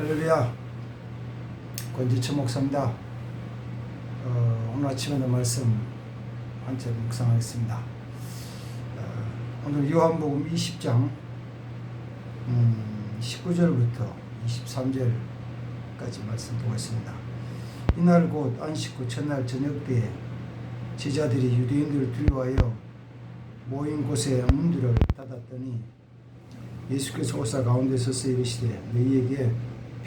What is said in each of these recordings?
할렐루야. 권지철 목사입니다. 어, 오늘 아침에도 말씀 한 절 묵상하겠습니다. 어, 오늘 요한복음 20장 음, 19절부터 23절까지 말씀 보겠습니다. 이날 곧 안식 후 첫날 저녁 때에 제자들이 유대인들을 두려워하여 모인 곳에 문들을 닫았더니 예수께서 오사 가운데 서서 이르시되 너희에게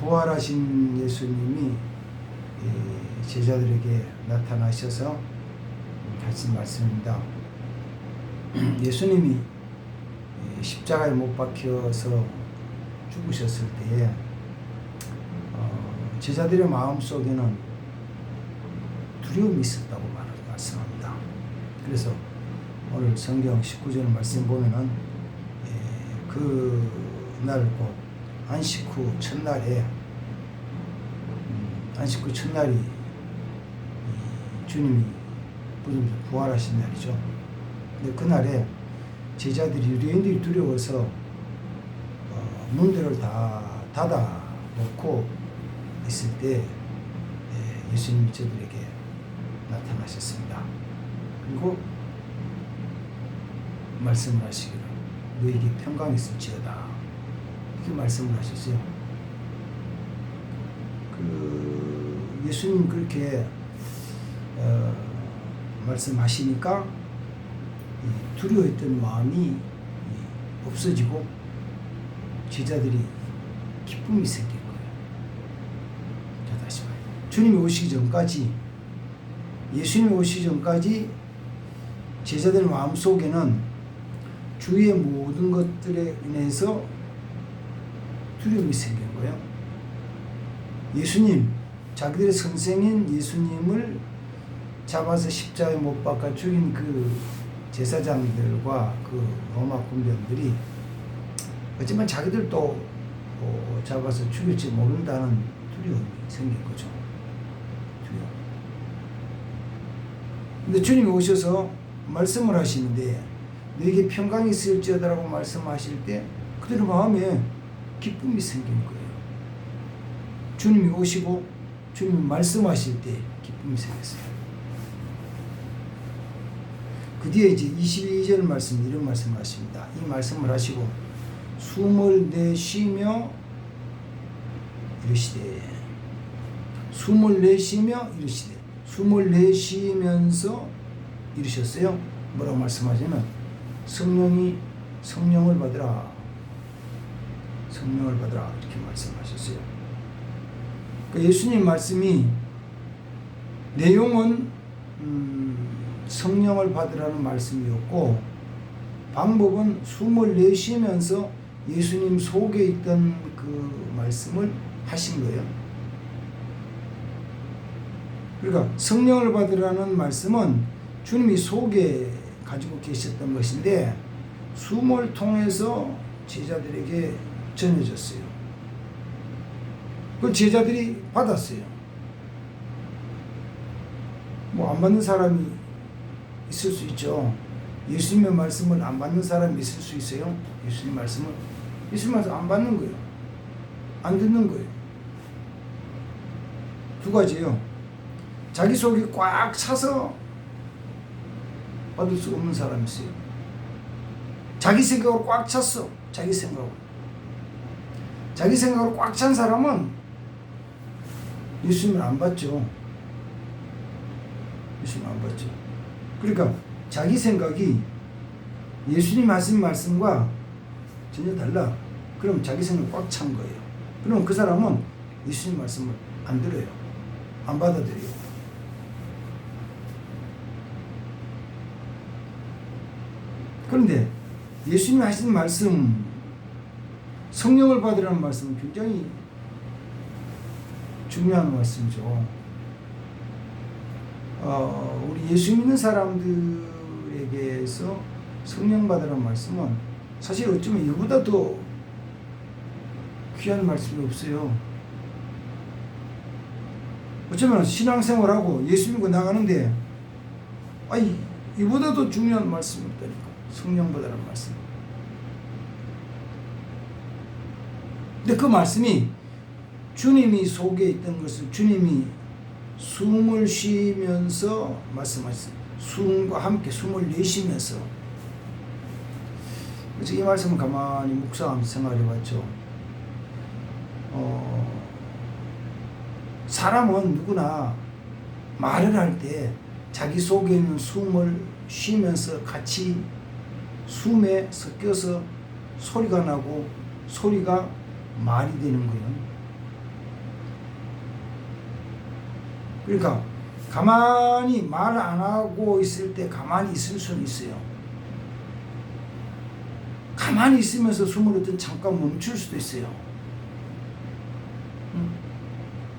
부활하신 예수님이 예, 제자들에게 나타나셔서 하신 말씀입니다. 예수님이 예, 십자가에 못 박혀서 죽으셨을 때에 어, 제자들의 마음 속에는 두려움이 있었다고 말씀합니다. 그래서 오늘 성경 19절 말씀 보면은 예, 그날 곧 안식 후 첫날에 음, 안식 후 첫날이 이 주님이 부름에서 부활하신 날이죠. 근데 그날에 제자들이 유대인들이 두려워서 어, 문들을 다 닫아 놓고 있을 때 예, 예수님이 저들에게 나타나셨습니다. 그리고 말씀을 하시기를 너에게 평강이 있을지어다 이렇게 말씀을 하셨어요. 그 예수님 그렇게 어, 말씀하시니까 이 두려워했던 마음이 이 없어지고 제자들이 기쁨이 생긴 거예요. 자 다시 봐요. 주님이 오시기 전까지 예수님이 오시기 전까지 제자들 마음 속에는 주의 모든 것들에 인해서 두려움이 생긴 거예요. 예수님, 자기들의 선생인 예수님을 잡아서 십자가에 못 박아 죽인 그 제사장들과 그 로마 군병들이 어쩌면 자기들도 어, 잡아서 죽일지 모른다는 두려움이 생긴 거죠. 두려움. 근데 주님이 오셔서 말씀을 하시는데 너에게 평강이 있을지어다라고 말씀하실 때 그들의 마음에 기쁨이 생긴 거예요. 주님이 오시고 주님이 말씀하실 때 기쁨이 생겼어요. 그 뒤에 이제 22절 말씀 이런 말씀을 하십니다. 이 말씀을 하시고 숨을 내쉬며 이르시되 숨을 내쉬며 이르시되 숨을 내쉬면서 이르셨어요. 뭐라고 말씀하시면 성령이 성령을 받으라 성령을 받으라 이렇게 말씀하셨어요. 그 예수님 말씀이 내용은 음, 성령을 받으라는 말씀이었고 방법은 숨을 내쉬면서 예수님 속에 있던 그 말씀을 하신 거예요. 그러니까 성령을 받으라는 말씀은 주님이 속에 가지고 계셨던 것인데 숨을 통해서 제자들에게 전해졌어요. 그 제자들이 받았어요. 뭐 안 받는 사람이 있을 수 있죠. 예수님의 말씀을 안 받는 사람이 있을 수 있어요. 예수님 말씀을 예수님 말씀 안 받는 거예요. 안 듣는 거예요. 두 가지요. 자기 속이 꽉 차서 받을 수 없는 사람이 있어요. 자기 생각으로 꽉 찼어. 자기 생각으로. 자기 생각으로 꽉 찬 사람은 예수님을 안 받죠. 예수님 안 받죠. 그러니까 자기 생각이 예수님 하신 말씀과 전혀 달라. 그럼 자기 생각 꽉 찬 거예요. 그럼 그 사람은 예수님 말씀을 안 들어요. 안 받아들여요. 그런데 예수님 하신 말씀 성령을 받으라는 말씀은 굉장히 중요한 말씀이죠. 어, 우리 예수 믿는 사람들에게서 성령 받으라는 말씀은 사실 어쩌면 이보다 더 귀한 말씀이 없어요. 어쩌면 신앙생활하고 예수 믿고 나가는데 아니 이보다 더 중요한 말씀이 없다니까 성령 받으라는 말씀. 근데 그 말씀이 주님이 속에 있던 것을 주님이 숨을 쉬면서 말씀하셨어요. 숨과 함께 숨을 내쉬면서. 그래서 이 말씀을 가만히 묵상하면서 생각해 봤죠. 어, 사람은 누구나 말을 할 때 자기 속에 있는 숨을 쉬면서 같이 숨에 섞여서 소리가 나고 소리가 말이 되는 거예요. 그러니까 가만히 말 안 하고 있을 때 가만히 있을 수는 있어요. 가만히 있으면서 숨을 어떤 잠깐 멈출 수도 있어요. 응?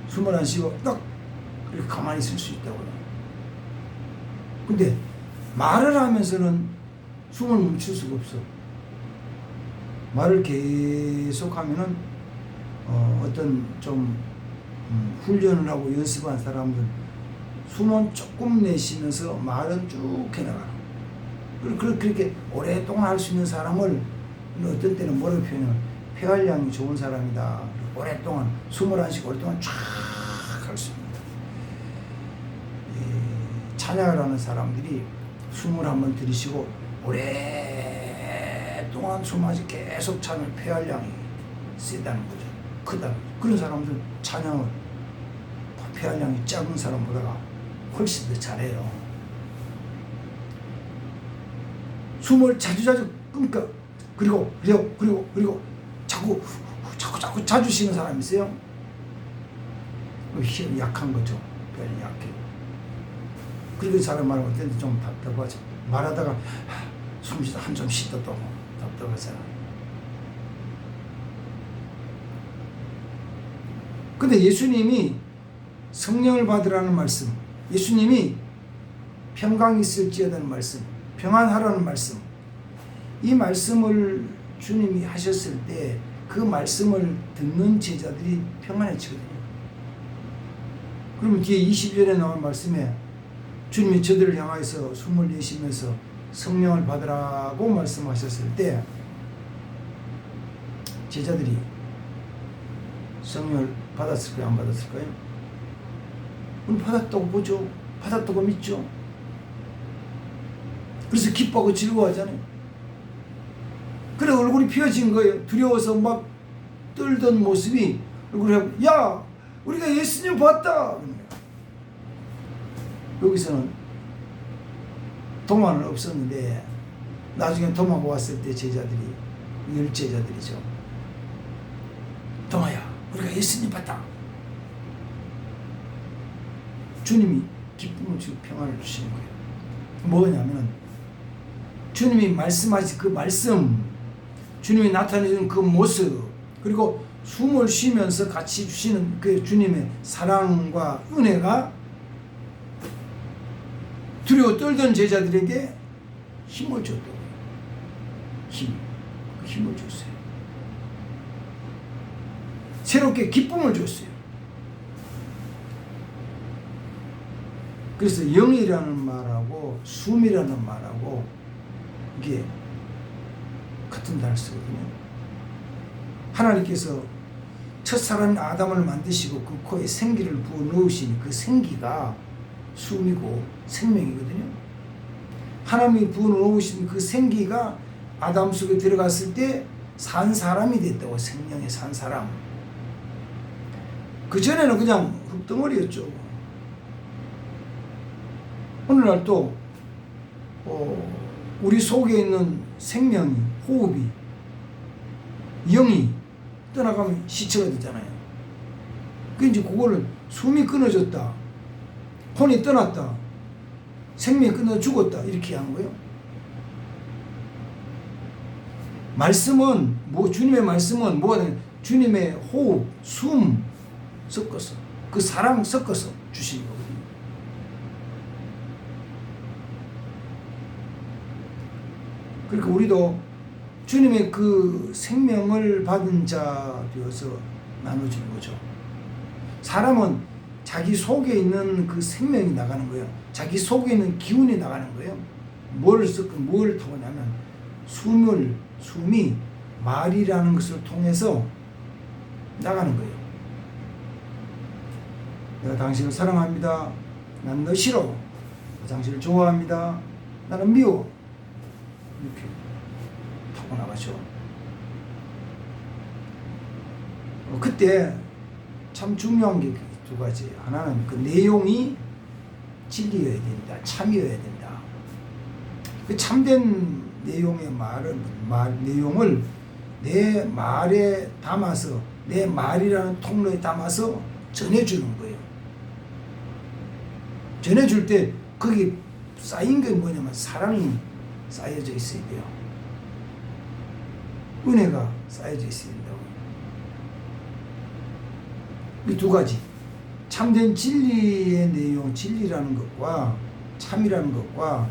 숨을 안 쉬고 딱 이렇게 가만히 있을 수 있다고요. 근데 말을 하면서는 숨을 멈출 수가 없어. 말을 계속 하면은 어, 어떤 좀 음, 훈련을 하고 연습한 사람들 숨은 조금 내쉬면서 말은 쭉 해나가는 그리고 그렇게 오랫동안 할 수 있는 사람을 어떤 때는 뭐라고 표현해요? 폐활량이 좋은 사람이다. 오랫동안 숨을 안 쉬고 오랫동안 쫙 할 수 있습니다 이 찬양을 하는 사람들이 숨을 한번 들이쉬고 오랫동안 숨하지 계속 찬을 폐활량이 세다는 거죠 크다 그런 사람들 찬양을 폐활량이 작은 사람보다가 훨씬 더 잘해요. 숨을 자주자주 끊까 그리고 그리고 그리고 그리고 자꾸 자꾸 자꾸 자주 쉬는 사람 있어요. 힘 약한 거죠. 뼈이 약해. 그리고 사람 말하면 때는 좀 답답하죠. 말하다가 숨 쉬다 한좀 쉬다 또 답답하잖아. 근데 예수님이 성령을 받으라는 말씀, 예수님이 평강이 있을지어다는 말씀, 평안하라는 말씀, 이 말씀을 주님이 하셨을 때 그 말씀을 듣는 제자들이 평안해지거든요. 그러면 뒤에 20절에 나온 말씀에 주님이 저들을 향하여서 숨을 내쉬면서 성령을 받으라고 말씀하셨을 때 제자들이 성령을 받았을까요? 안 받았을까요? 우리 받았다고 보죠. 받았다고 믿죠. 그래서 기뻐하고 즐거워하잖아요. 그래 얼굴이 피어진 거예요. 두려워서 막 떨던 모습이 얼굴에 야 우리가 예수님 봤다. 여기서는 도마는 없었는데 나중에 도마가 왔을 때 제자들이 열 제자들이죠. 도마야 우리가 예수님 봤다. 주님이 기쁨을 주고 평안을 주시는 거예요. 뭐냐면 주님이 말씀하신 그 말씀 주님이 나타내주는 그 모습 그리고 숨을 쉬면서 같이 주시는 그 주님의 사랑과 은혜가 두려워 떨던 제자들에게 힘을 줬다고요. 힘. 그 힘을 줬어요. 새롭게 기쁨을 줬어요. 그래서 영이라는 말하고 숨이라는 말하고 이게 같은 단어를 쓰거든요. 하나님께서 첫사람 아담을 만드시고 그 코에 생기를 부어 넣으시니 그 생기가 숨이고 생명이거든요. 하나님이 부어 넣으신 그 생기가 아담 속에 들어갔을 때 산 사람이 됐다고 생명의 산 사람. 그 전에는 그냥 흙덩어리였죠. 오늘날 또 어, 우리 속에 있는 생명이 호흡이 영이 떠나가면 시체가 되잖아요. 그 이제 그거를 숨이 끊어졌다, 혼이 떠났다, 생명이 끊어 죽었다 이렇게 하는 거예요. 말씀은 뭐 주님의 말씀은 뭐가 주님의 호흡, 숨 섞어서 그 사랑 섞어서 주신 거거든요. 그러니까 우리도 주님의 그 생명을 받은 자 되어서 나눠주는 거죠. 사람은 자기 속에 있는 그 생명이 나가는 거예요. 자기 속에 있는 기운이 나가는 거예요. 뭘 섞고 뭘 타고냐면 숨을 숨이 말이라는 것을 통해서 나가는 거예요. 내가 당신을 사랑합니다. 난 너 싫어. 당신을 좋아합니다. 나는 미워. 이렇게 타고 나가죠. 어, 그때 참 중요한 게 두 가지. 하나는 그 내용이 진리여야 된다. 참이어야 된다. 그 참된 내용의 말은 말 내용을 내 말에 담아서 내 말이라는 통로에 담아서 전해주는 거예요. 전해줄 때 거기 쌓인 게 뭐냐면 사랑이 쌓여져 있어야 돼요. 은혜가 쌓여져 있어야 된다고. 이 두 가지. 참된 진리의 내용, 진리라는 것과 참이라는 것과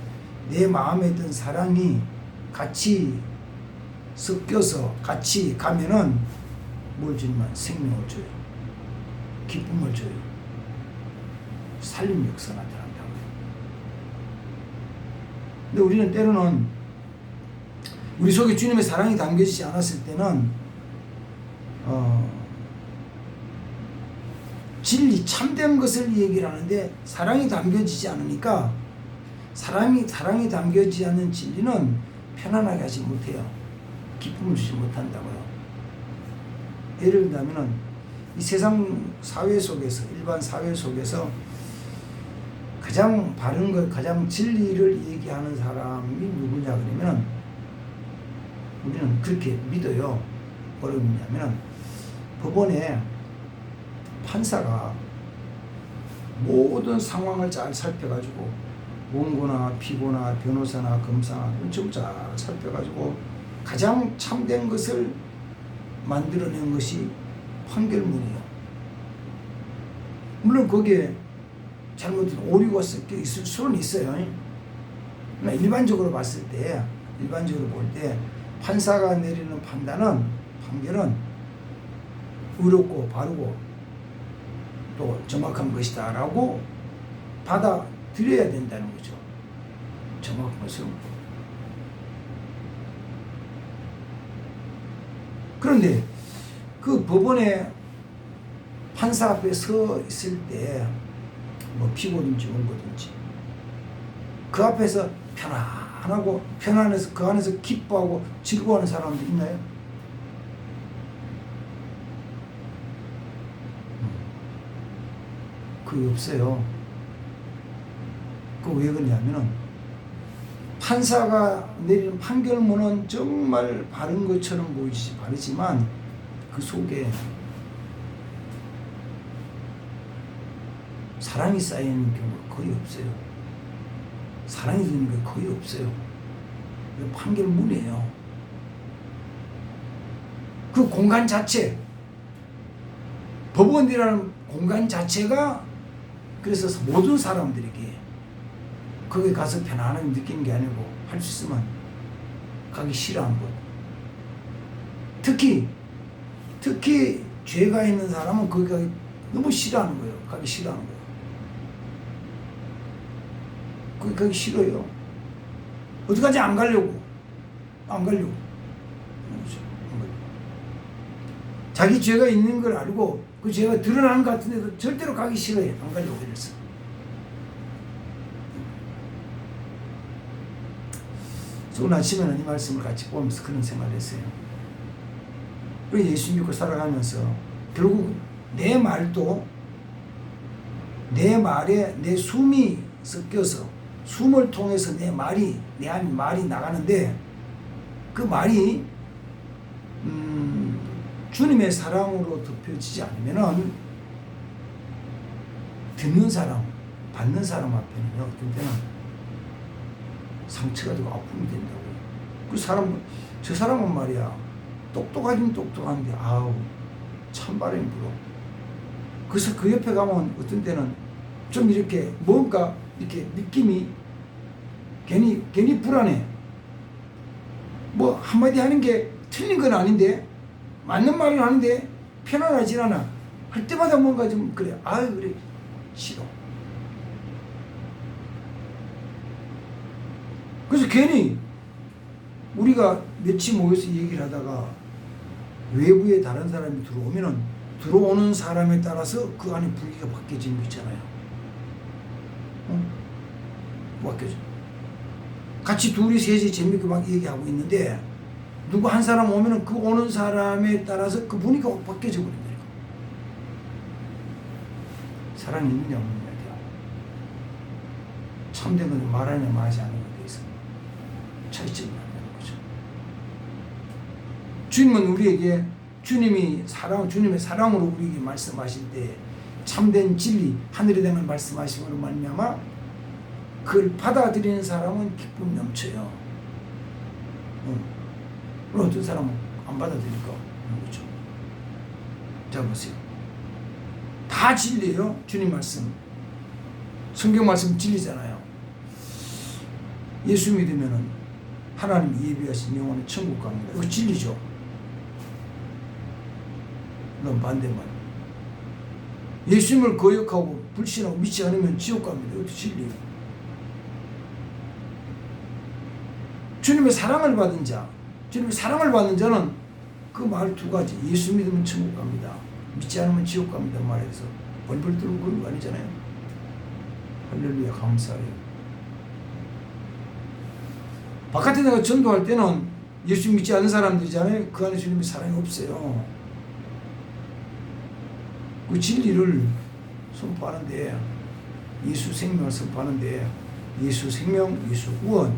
내 마음에 있던 사랑이 같이 섞여서 같이 가면은 뭘 주면 생명을 줘요. 기쁨을 줘요. 살림 역사 나타난다고요. 근데 우리는 때로는 우리 속에 주님의 사랑이 담겨지지 않았을 때는 어, 진리 참된 것을 얘기를 하는데 사랑이 담겨지지 않으니까 사랑이 사랑이 담겨지지 않는 진리는 편안하게 하지 못해요. 기쁨을 주지 못한다고요. 예를 들자면은 이 세상 사회 속에서 일반 사회 속에서 가장 바른 것, 가장 진리를 얘기하는 사람이 누구냐 그러면 우리는 그렇게 믿어요. 뭐라고 믿냐면은 법원에 판사가 모든 상황을 잘 살펴가지고 원고나 피고나 변호사나 검사나 전부 잘 살펴가지고 가장 참된 것을 만들어낸 것이 판결문이에요. 물론 거기에 잘못된 오류가 섞여 있을 수는 있어요. 그러나 일반적으로 봤을 때, 일반적으로 볼 때 판사가 내리는 판단은 판결은 의롭고 바르고 또 정확한 것이다라고 받아들여야 된다는 거죠. 정확한 것은. 그런데 그 법원에 판사 앞에 서 있을 때 뭐 피고든지 원고든지 그 앞에서 편안하고 편안해서 그 안에서 기뻐하고 즐거워하는 사람도 있나요? 그게 없어요. 그 왜 그러냐면은 판사가 내리는 판결문은 정말 바른 것처럼 보이지 바르지만 그 속에 사랑이 쌓이는 경우가 거의 없어요. 사랑이 드는 게 거의 없어요. 판결문이에요. 그 공간 자체, 법원이라는 공간 자체가 그래서 모든 사람들에게 거기 가서 편안하게 느끼는 게 아니고 할 수 있으면 가기 싫어한 것. 특히 특히 죄가 있는 사람은 거기 가기 너무 싫어하는 거예요. 가기 싫어하는 거예요. 거기 가기 싫어요. 어디까지 안 가려고. 안 가려고. 자기 죄가 있는 걸 알고 그 죄가 드러나는 것 같은데도 절대로 가기 싫어요. 안 가려고 그랬어. 오늘 아침에는 이 말씀을 같이 보면서 그런 생각을 했어요. 우리 예수 믿고 살아가면서 결국 내 말도 내 말에 내 숨이 섞여서 숨을 통해서 내 말이 내 안 말이 나가는데 그 말이 음, 주님의 사랑으로 덮여지지 않으면은 듣는 사람, 받는 사람 앞에는요 어떤 때는 상처가 되고 아픔이 된다고요. 그 사람 저 사람은 말이야 똑똑하긴 똑똑한데 아우 찬바람이 불어. 그래서 그 옆에 가면 어떤 때는 좀 이렇게 뭔가 이렇게 느낌이 괜히 괜히 불안해. 뭐 한마디 하는 게 틀린 건 아닌데 맞는 말은 하는데 편안하진 않아. 할 때마다 뭔가 좀 그래. 아유 그래 싫어. 그래서 괜히 우리가 며칠 모여서 얘기를 하다가 외부에 다른 사람이 들어오면은 들어오는 사람에 따라서 그 안에 분위기가 바뀌어지는 거 있잖아요. 어? 바뀌어져. 같이 둘이 셋이 재밌게 막 얘기하고 있는데 누구 한 사람 오면은 그 오는 사람에 따라서 그 분위기가 확 바뀌어져 버린다. 사랑이 있느냐 없느냐에 대한 참된 것을 말하냐 말하지 않는 것에 대해서 차이점이 난다는 거죠. 주님은 우리에게 주님이 사랑 주님의 사랑으로 우리에게 말씀하실 때 참된 진리 하늘에 대한 말씀하심으로 말미암아 그걸 받아들이는 사람은 기쁨이 넘쳐요. 응. 어떤 사람은 안 받아들일까? 그런 거죠. 자 보세요. 다 진리예요. 주님 말씀. 성경 말씀 진리잖아요. 예수 믿으면은 하나님 예비하신 영혼의 천국 갑니다. 이거 진리죠. 넌 반대만. 예수님을 거역하고 불신하고 믿지 않으면 지옥 갑니다. 이것도 진리예요. 주님의 사랑을 받은 자, 주님의 사랑을 받는 자는 그 말 두 가지. 예수 믿으면 천국 갑니다. 믿지 않으면 지옥 갑니다. 말해서 벌벌 떨고 그런 거 아니잖아요. 할렐루야 감사해요. 바깥에 내가 전도할 때는 예수 믿지 않는 사람들이잖아요. 그 안에 주님의 사랑이 없어요. 그 진리를 선포하는데 예수 생명을 선포하는데 예수 생명, 예수 구원,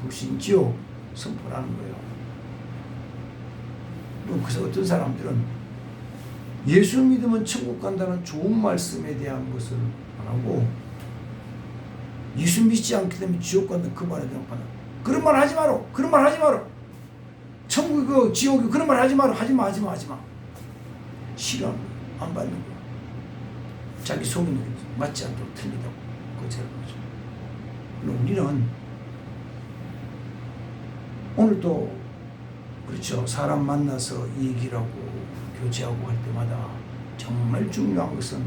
불신 지옥 선포하는 거예요. 그래서 어떤 사람들은 예수 믿으면 천국 간다는 좋은 말씀에 대한 것을 안 하고 예수 믿지 않기 때문에 지옥 간다 그 말에 대한 반응. 그런 말 하지 마라. 그런 말 하지 마라. 천국이 그 지옥이 그런 말 하지 마라. 하지 마, 하지 마, 하지 마. 싫어. 안 받는 거야. 자기 속에는 맞지 않도록 틀리다고. 그제는 거죠. 우리는 오늘 또 그렇죠. 사람 만나서 얘기를 하고 교제하고 할 때마다 정말 중요한 것은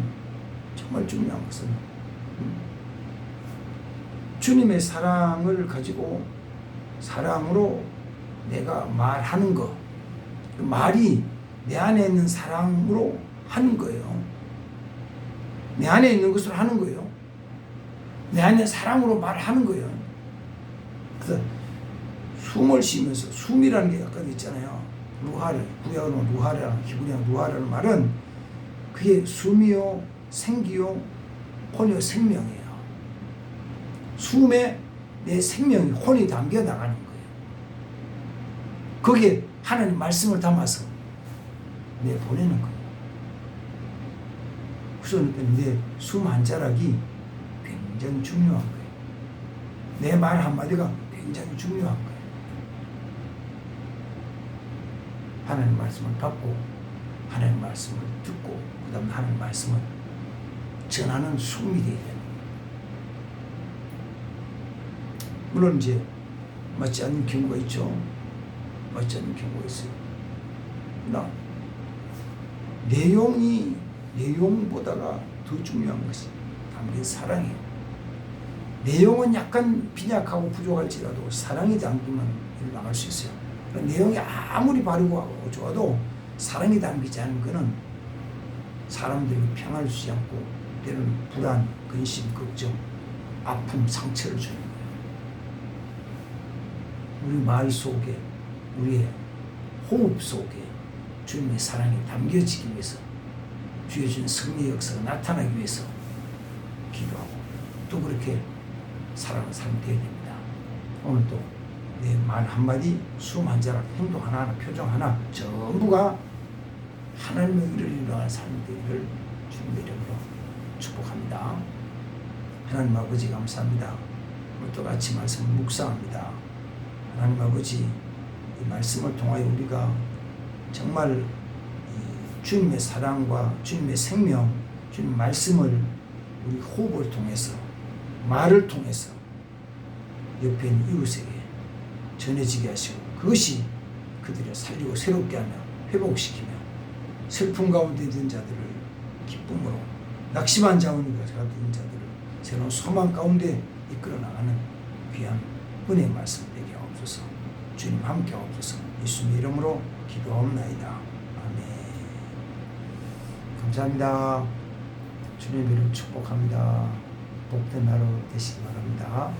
정말 중요한 것은 음, 주님의 사랑을 가지고 사랑으로 내가 말하는 거. 그 말이 내 안에 있는 사랑으로 하는 거예요. 내 안에 있는 것을 하는 거예요. 내 안에 사랑으로 말하는 거예요. 그래서 숨을 쉬면서 숨이라는 게 약간 있잖아요. 루하르, 구약으로 루하르, 히브리어 루하르는 말은 그게 숨이요, 생기요, 혼이요, 생명이에요. 숨에 내 생명이 혼이 담겨 나가는 거예요. 거기에 하나님 말씀을 담아서 내 보내는 거예요. 그래서 내숨 한 자락이 굉장히 중요한 거예요. 내 말 한마디가 굉장히 중요한 거예요. 하나님 말씀을 받고 하나님 말씀을 듣고 그 다음 하나님 말씀을 전하는 숨이 되어야 돼요. 물론 이제 맞지 않는 경우가 있죠. 맞지 않는 경우가 있어요. 나 내용이 내용보다가 더 중요한 것이 담긴 사랑이에요. 내용은 약간 빈약하고 부족할지라도 사랑이 담기면 일 나갈 수 있어요. 그러니까 내용이 아무리 바르고 좋아도 사랑이 담기지 않은 것은 사람들이 평안을 주지 않고 때로는 불안, 근심, 걱정, 아픔, 상처를 주는 거예요. 우리 말 속에 우리의 호흡 속에 주님의 사랑이 담겨지기 위해서 준 승리 역사가 나타나기 위해서 기도하고 또 그렇게 살아가는 사람이 되어야 됩니다. 오늘도 내 말 한마디, 숨 한 자락, 행동 하나하나, 표정 하나 전부가 하나님의 의를 일어날 삶이 되기를 주님의 이름으로 축복합니다. 하나님 아버지 감사합니다. 오늘 또 같이 말씀을 묵상합니다. 하나님 아버지 이 말씀을 통하여 우리가 정말 이 주님의 사랑과 주님의 생명, 주님 말씀을 우리 호흡을 통해서 말을 통해서 옆에 있는 이웃에게 전해지게 하시고 그것이 그들을 살리고 새롭게 하며 회복시키며 슬픔 가운데 있는 자들을 기쁨으로 낙심한 자원이 가진 자들을 새로운 소망 가운데 이끌어 나가는 귀한 은혜 말씀 되게 하옵소서. 주님 함께 하옵소서. 예수님 이름으로 기도하옵나이다 감사합니다. 주님 이름 축복합니다. 복된 하루 되시기 바랍니다